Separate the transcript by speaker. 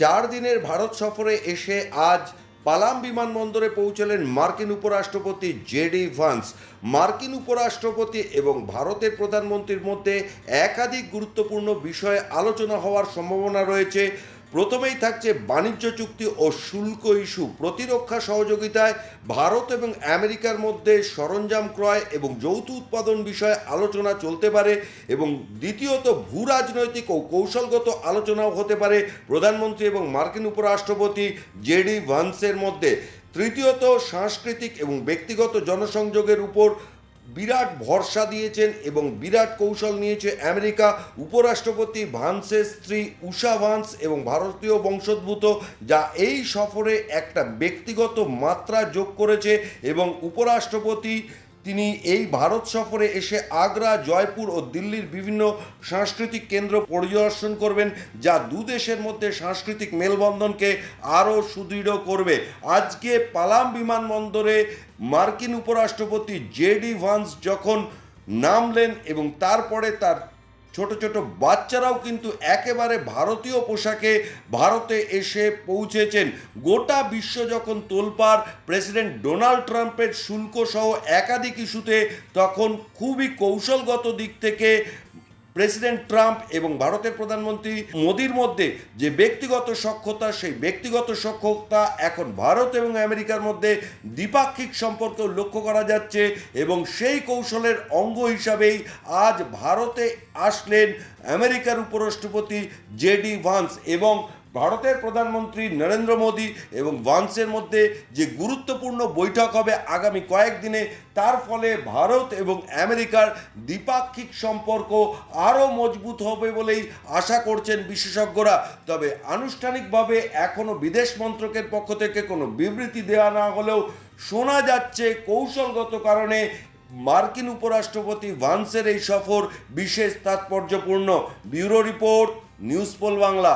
Speaker 1: চার দিনের ভারত সফরে এসে আজ পালাম বিমানবন্দরে পৌঁছলেন মার্কিন উপরাষ্ট্রপতি জেডি ভান্স। মার্কিন উপরাষ্ট্রপতি এবং ভারতের প্রধানমন্ত্রীর মধ্যে একাধিক গুরুত্বপূর্ণ বিষয়ে আলোচনা হওয়ার সম্ভাবনা রয়েছে। প্রথমেই থাকছে বাণিজ্য চুক্তি ও শুল্ক ইস্যু। প্রতিরক্ষা সহযোগিতায় ভারত এবং আমেরিকার মধ্যে সরঞ্জাম ক্রয় এবং যৌথ উৎপাদন বিষয়ে আলোচনা চলতে পারে এবং দ্বিতীয়ত ভূ রাজনৈতিক ও কৌশলগত আলোচনাও হতে পারে। প্রধানমন্ত্রী এবং মার্কিন উপরাষ্ট্রপতি জেডি ভান্সের মধ্যে। তৃতীয়ত সাংস্কৃতিক এবং ব্যক্তিগত জনসংযোগের উপর বিরাট ভরসা দিয়েছেন এবং বিরাট কৌশল নিয়েছে আমেরিকা। উপরাষ্ট্রপতি ভান্সের স্ত্রী উষা ভান্স এবং ভারতীয় বংশোদ্ভূত, যা এই সফরে একটা ব্যক্তিগত মাত্রা যোগ করেছে এবং উপরাষ্ট্রপতি তিনি এই ভারত সফরে এসে আগ্রা, জয়পুর ও দিল্লির বিভিন্ন সাংস্কৃতিক কেন্দ্র পরিদর্শন করবেন, যা দেশের মধ্যে সাংস্কৃতিক মেলবন্ধনকে আরও সুদৃঢ় করবে। আজকে পালাম বিমানবন্দরে মার্কিন উপরাষ্ট্রপতি জেডি ভান্স যখন নামলেন এবং তারপরে তার ছোট ছোট বাচ্চারাও কিন্তু একেবারে ভারতীয় পোশাকে ভারতে এসে পৌঁছেছেন। গোটা বিশ্ব যখন তোলপাড়, প্রেসিডেন্ট ডোনাল্ড ট্রাম্পের শুল্ক সহ একাধিক ইস্যুতে তখন খুবই কৌশলগত দিক থেকে প্রেসিডেন্ট ট্রাম্প এবং ভারতের প্রধানমন্ত্রী মোদির মধ্যে যে ব্যক্তিগত সক্ষতা সেই ব্যক্তিগত সক্ষতা এখন ভারত এবং আমেরিকার মধ্যে দ্বিপাক্ষিক সম্পর্ক লক্ষ্য করা যাচ্ছে এবং সেই কৌশলের অঙ্গ হিসাবেই আজ ভারতে আসলেন আমেরিকার উপরাষ্ট্রপতি জেডি ভান্স এবং ভারতের প্রধানমন্ত্রী নরেন্দ্র মোদী এবং ভান্সের মধ্যে যে গুরুত্বপূর্ণ বৈঠক হবে আগামী কয়েকদিনে তার ফলে ভারত এবং আমেরিকার দ্বিপাক্ষিক সম্পর্ক আরও মজবুত হবে বলেই আশা করছেন বিশেষজ্ঞরা। তবে আনুষ্ঠানিকভাবে এখনও বিদেশ মন্ত্রকের পক্ষ থেকে কোনো বিবৃতি দেওয়া না হলেও শোনা যাচ্ছে কৌশলগত কারণে মার্কিন উপরাষ্ট্রপতি ভান্সের এই সফর বিশেষ তাৎপর্যপূর্ণ। Bureau report, News Pole Bangla.